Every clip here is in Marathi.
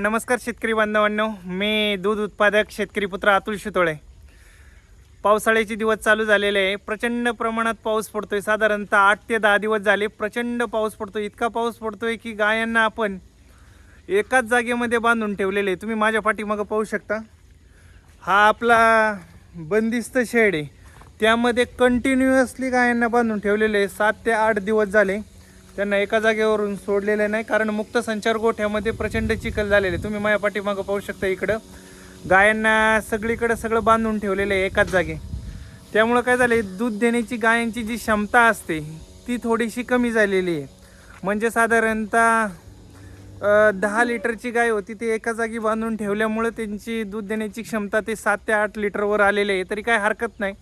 नमस्कार शेतकरी बांधवांनो. मी दूध उत्पादक शेतकरी पुत्र अतुल शितोळे. पावसाळ्याचे दिवस चालू झालेले आहे. प्रचंड प्रमाणात पाऊस पडतोय. साधारणतः आठ ते दहा दिवस झाले. प्रचंड पाऊस पडतोय. इतका पाऊस पडतोय की गायांना आपण एकाच जागेमध्ये बांधून ठेवलेले आहे. तुम्ही माझ्या पाठीमागं पाहू शकता. हा आपला बंदिस्त शेड आहे. त्यामध्ये कंटिन्युअसली गायांना बांधून ठेवलेले आहे. सात ते आठ दिवस झाले. त्यांना एका जागेवरून सोडलेले नाही कारण मुक्त संचार गोठ्यामध्ये प्रचंड चिखल झालेले. तुम्ही माझ्या पाठीमागं पाहू शकता इकडं. गायांना सगळीकडं सगळं बांधून ठेवलेलं आहे एकाच जागे. त्यामुळं काय झालं दूध देण्याची गायांची जी क्षमता असते ती थोडीशी कमी झालेली आहे. म्हणजे साधारणतः दहा लिटरची गाय होती ती एका जागी बांधून ठेवल्यामुळं त्यांची दूध देण्याची क्षमता ते सात ते आठ लिटरवर आलेले आहे. तरी काय हरकत नाही.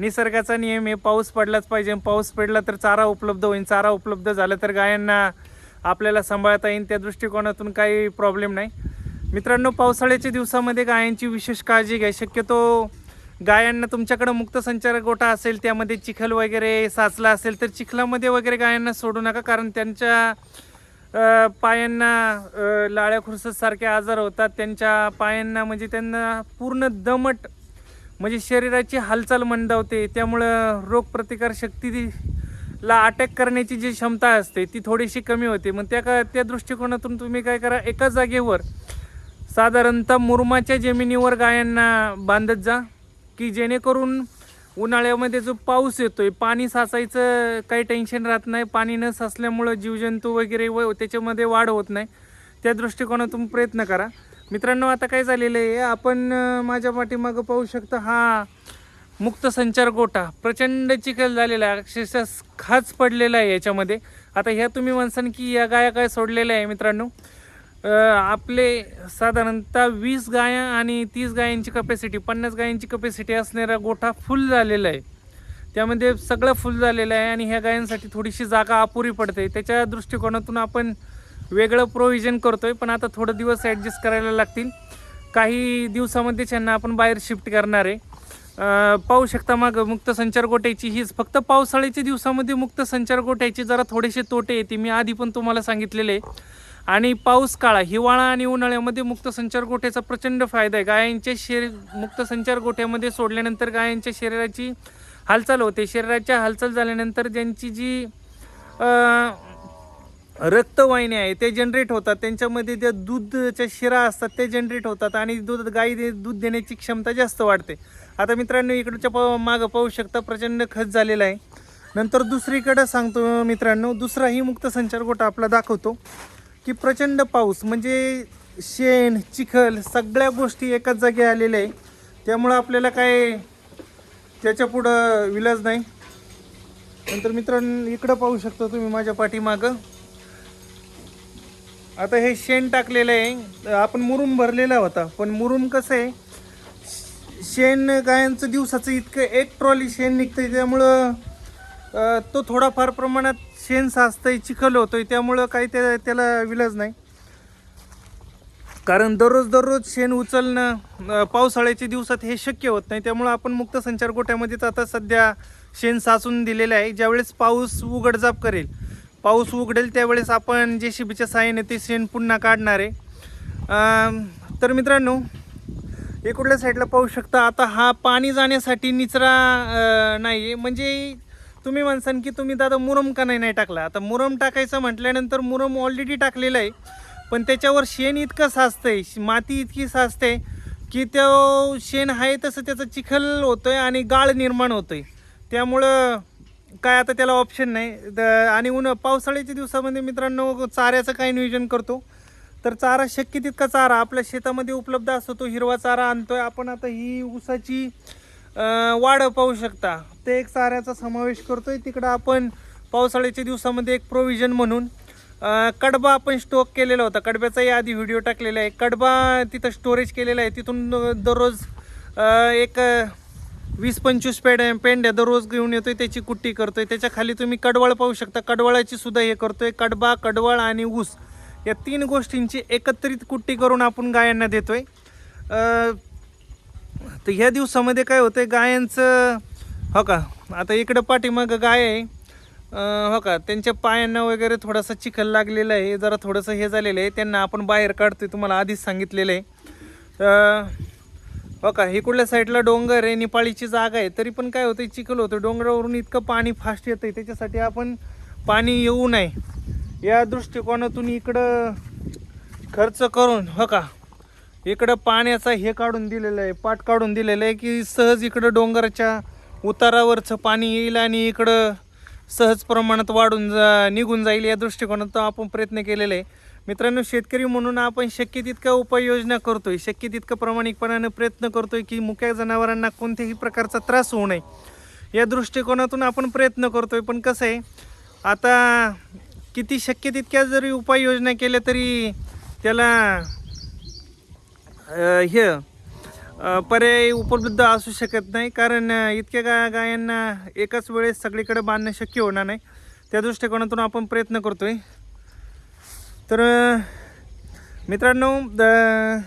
निसर्गाचा नियम आहे पाऊस पडलाच पाहिजे. पाऊस पडला तर चारा उपलब्ध होईल चारा उपलब्ध झाला तर गायांना आपल्याला सांभाळता येईल त्या दृष्टिकोनातून काही प्रॉब्लेम नाही. मित्रांनो पावसाळ्याच्या दिवसामध्ये गायांची विशेष काळजी घ्या. शक्यतो गायांना तुमच्याकडं मुक्त संचार गोठा असेल त्यामध्ये चिखल वगैरे साचला असेल तर चिखलामध्ये वगैरे गायांना सोडू नका. कारण त्यांच्या पायांना लाळ्या खुरसतसारखे आजार होतात. त्यांच्या पायांना म्हणजे त्यांना पूर्ण दमट म्हणजे शरीराची हालचाल मंदावते त्यामुळं रोगप्रतिकार शक्तीला अटॅक करण्याची जी क्षमता असते ती थोडीशी कमी होते. मग त्या का त्या दृष्टिकोनातून तुम्ही काय करा एका जागेवर साधारणतः मुरमाच्या जमिनीवर गायांना बांधत जा की जेणेकरून उन्हाळ्यामध्ये जो पाऊस येतो आहे पाणी साचायचं काही टेन्शन राहत नाही. पाणी न साचल्यामुळं जीवजंतू वगैरे व त्याच्यामध्ये वाढ होत नाही. त्या दृष्टिकोनातून प्रयत्न करा. मित्रांनो आता काय झालेलं आहे? आपण माझ्या पाठीमागं पाहू शकता हा मुक्त संचार गोठा प्रचंड चिखल झालेला आहे. अक्षरशः खाच पडलेला आहे याच्यामध्ये. आता ह्या तुम्ही म्हणसान की या गाया काय सोडलेल्या आहे मित्रांनो? आपले साधारणतः वीस गाया आणि तीस गायांची कपॅसिटी पन्नास गायांची कपॅसिटी असणारा गोठा फुल झालेला आहे. त्यामध्ये सगळं फुल झालेलं आहे आणि ह्या गायांसाठी थोडीशी जागा अपुरी पडते. त्याच्या दृष्टिकोनातून आपण वेगळं प्रोव्हिजन करतोय पण आता थोडं दिवस ॲडजस्ट करायला लागतील. काही दिवसामध्ये त्यांना आपण बाहेर शिफ्ट करणार आहे. पाहू शकता मग मुक्त संचार गोट्याची हीच फक्त पावसाळ्याच्या दिवसामध्ये मुक्त संचार गोट्याचे जरा थोडेसे तोटे येते मी आधी पण तुम्हाला सांगितलेले आहे. आणि पाऊस काळा हिवाळा आणि उन्हाळ्यामध्ये मुक्त संचार गोठ्याचा प्रचंड फायदा आहे. गायांच्या शरीर मुक्त संचार गोठ्यामध्ये सोडल्यानंतर गायांच्या शरीराची हालचाल होते. शरीराच्या हालचाल झाल्यानंतर ज्यांची जी रक्तवाहिन्या आहे ते जनरेट होतात. त्यांच्यामध्ये ज्या दूधच्या शिरा असतात ते जनरेट होतात आणि दूध गाई दे- दूध देण्याची क्षमता जास्त वाढते. आता मित्रांनो इकडच्या प मागं पाहू शकता प्रचंड खत झालेला आहे. नंतर दुसरीकडं सांगतो मित्रांनो दुसराही मुक्त संचार गोटा आपला दाखवतो की प्रचंड पाऊस म्हणजे शेण चिखल सगळ्या गोष्टी एकाच जागी आलेल्या आहे. त्यामुळं आपल्याला काय त्याच्या पुढं विलाज नाही. नंतर मित्रांनो इकडं पाहू शकता तुम्ही माझ्या पाठीमागं. आता हे शेण टाकलेलं आहे. आपण मुरुम भरलेला होता. पण मुरुम कसं आहे? शेण गायांचं दिवसाचं इतकं एक ट्रॉली शेण निघतंय. त्यामुळं तो थोडाफार प्रमाणात शेण साचतंय चिखल होतोय. त्यामुळं काही त्या त्याला विलाज नाही. कारण दररोज दररोज शेण उचलणं पावसाळ्याच्या दिवसात हे शक्य होत नाही. त्यामुळं आपण मुक्त संचार गोठ्यामध्येच आता सध्या शेण साचून दिलेलं आहे. ज्यावेळेस पाऊस उघडझाप करेल पाऊस उघडेल त्यावेळेस आपण जे शिबीच्या साहाय्याने ते शेण पुन्हा काढणार आहे. तर मित्रांनो इकडल्या साईडला पाहू शकता आता हा पाणी जाण्यासाठी निचरा नाही आहे म्हणजे तुम्ही म्हणसान की तुम्ही दादा मुरम का नाही नाही टाकला. आता मुरम टाकायचं म्हटल्यानंतर मुरम ऑलरेडी टाकलेलं आहे. पण त्याच्यावर शेण इतकं साचतंय माती इतकी साचते की तो शेण आहे तसं त्याचं चिखल होतोय आणि गाळ निर्माण होतोय. त्यामुळं काय आता त्याला ऑप्शन नाही. द- आणि उन्हा पावसाळ्याच्या दिवसामध्ये मित्रांनो चाऱ्याचं काय नियोजन करतो? तर चारा शक्य तितका चारा आपल्या शेतामध्ये उपलब्ध असतो तो हिरवा चारा आणतोय. आपण आता ही ऊसाची वाढ पाहू शकता. ते एक चाऱ्याचा समावेश करतोय. तिकडं आपण पावसाळ्याच्या दिवसामध्ये एक प्रोव्हिजन म्हणून कडबा आपण स्टोक केलेला होता. कडब्याचाही आधी व्हिडिओ टाकलेला आहे. कडबा तिथं स्टोरेज केलेला आहे. तिथून दररोज एक वीस पंचवीस पेड पेंड्या दररोज घेऊन येतोय त्याची कुट्टी करतोय. त्याच्याखाली तुम्ही कडवळ पाहू शकता. कडवळाची सुद्धा हे करतोय. कडबा कडवळ आणि ऊस या तीन गोष्टींची एकत्रित कुट्टी करून आपण गायांना देतोय. तर ह्या दिवसामध्ये काय होतंय गायांचं हो का? आता इकडं पाठीमागं गाय आहे. हो का? त्यांच्या पायांना वगैरे थोडासा चिखल लागलेला आहे. जरा थोडंसं हे झालेलं आहे. त्यांना आपण बाहेर काढतोय तुम्हाला आधीच सांगितलेलं आहे. बघा हो का इकडल्या साईडला डोंगर आहे निपाळीची जागा आहे तरी पण काय होतं चिखल होतं. डोंगरावरून इतकं पाणी फास्ट येतं आहे त्याच्यासाठी आपण पाणी येऊ नये. या दृष्टिकोनातून इकडं खर्च करून हो का? इकडं पाण्याचा हे काढून दिलेलं आहे पाट काढून दिलेलं आहे की सहज इकडं डोंगराच्या उतारावरचं पाणी येईल आणि इकडं सहज प्रमाणात वाढून जा निघून जाईल या दृष्टिकोनातून आपण प्रयत्न केलेले आहे. मित्रांनो शेतकरी म्हणून आपण शक्य तितक्या उपाययोजना करतोय शक्य तितकं प्रामाणिकपणाने प्रयत्न करतोय की मुक्या जनावरांना कोणत्याही प्रकारचा त्रास होऊ नये. या दृष्टिकोनातून आपण प्रयत्न करतोय पण कसं आहे आता किती शक्य तितक्या जरी उपाययोजना केल्या तरी त्याला हे पर्याय उपलब्ध असू शकत नाही कारण इतक्या गा गायांना एकाच वेळेस सगळीकडे बांधणं शक्य होणार नाही. त्या दृष्टिकोनातून आपण प्रयत्न करतोय. तर मित्रांनो द-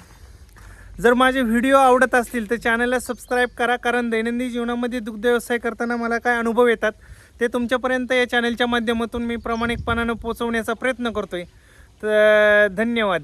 जर माझे व्हिडिओ आवडत असतील तर चॅनलला सबस्क्राईब करा कारण दैनंदिन जीवनामध्ये दुग्ध व्यवसाय करताना मला काय अनुभव येतात ते तुमच्यापर्यंत या चॅनलच्या माध्यमातून मी प्रामाणिकपणानं पोचवण्याचा प्रयत्न करतो आहे तर धन्यवाद.